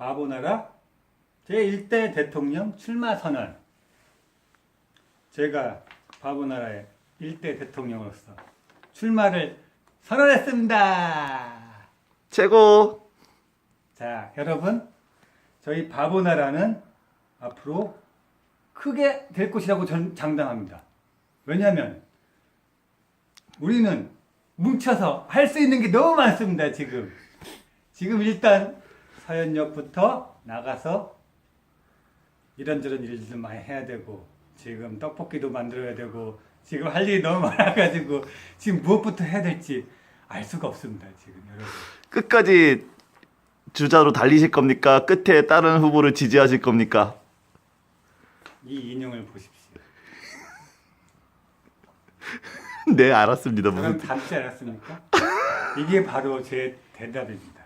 바보나라 제1대 대통령 출마 선언. 제가 바보나라의 1대 대통령으로서 출마를 선언했습니다. 최고. 자, 여러분, 저희 바보나라는 앞으로 크게 될 것이라고 전 장담합니다. 왜냐하면 우리는 뭉쳐서 할 수 있는 게 너무 많습니다, 지금. 지금 일단 서현역부터 나가서 이런저런 좀 많이 해야 되고, 지금 떡볶이도 만들어야 되고, 지금 할 일이 너무 많아가지고, 지금 무엇부터 해야 될지 알 수가 없습니다, 지금 여러분. 끝까지 주자로 달리실 겁니까? 끝에 다른 후보를 지지하실 겁니까? 이 인형을 보십시오. 네, 알았습니다. 무슨 닮지 않았습니까? 이게 바로 제 대답입니다.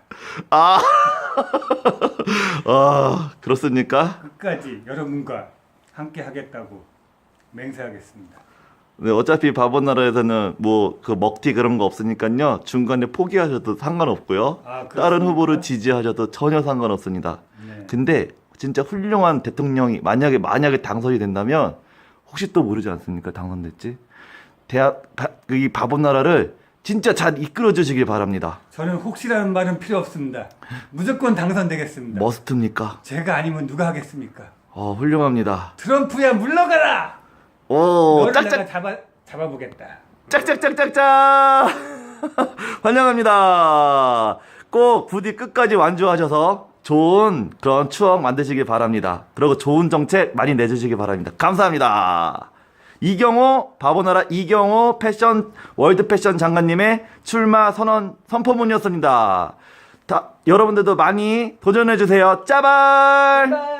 아. 아, 그렇습니까? 끝까지 여러분과 함께 하겠다고 맹세하겠습니다. 네, 어차피 바본 나라에서는 뭐 그 먹튀 그런 거 없으니까요. 중간에 포기하셔도 상관없고요. 아? 다른 후보를 지지하셔도 전혀 상관없습니다. 네. 근데 진짜 훌륭한 대통령이 만약에 만약에 당선이 된다면 혹시 또 모르지 않습니까? 당선됐지? 대학 바- 이 바본 나라를 진짜 잘 이끌어 주시길 바랍니다. 저는 혹시라는 말은 필요 없습니다. 무조건 당선되겠습니다. 머스트입니까? 제가 아니면 누가 하겠습니까? 어, 훌륭합니다. 트럼프야 물러가라. 오, 너를 내가 짝짝 잡아 잡아보겠다. 짝짝짝짝짝 환영합니다. 꼭 부디 끝까지 완주하셔서 좋은 그런 추억 만드시길 바랍니다. 그리고 좋은 정책 많이 내주시길 바랍니다. 감사합니다. 이경호 바보나라 이경호 패션 월드 패션 장관님의 출마 선언 선포문이었습니다. 다, 여러분들도 많이 도전해 주세요. 짜발!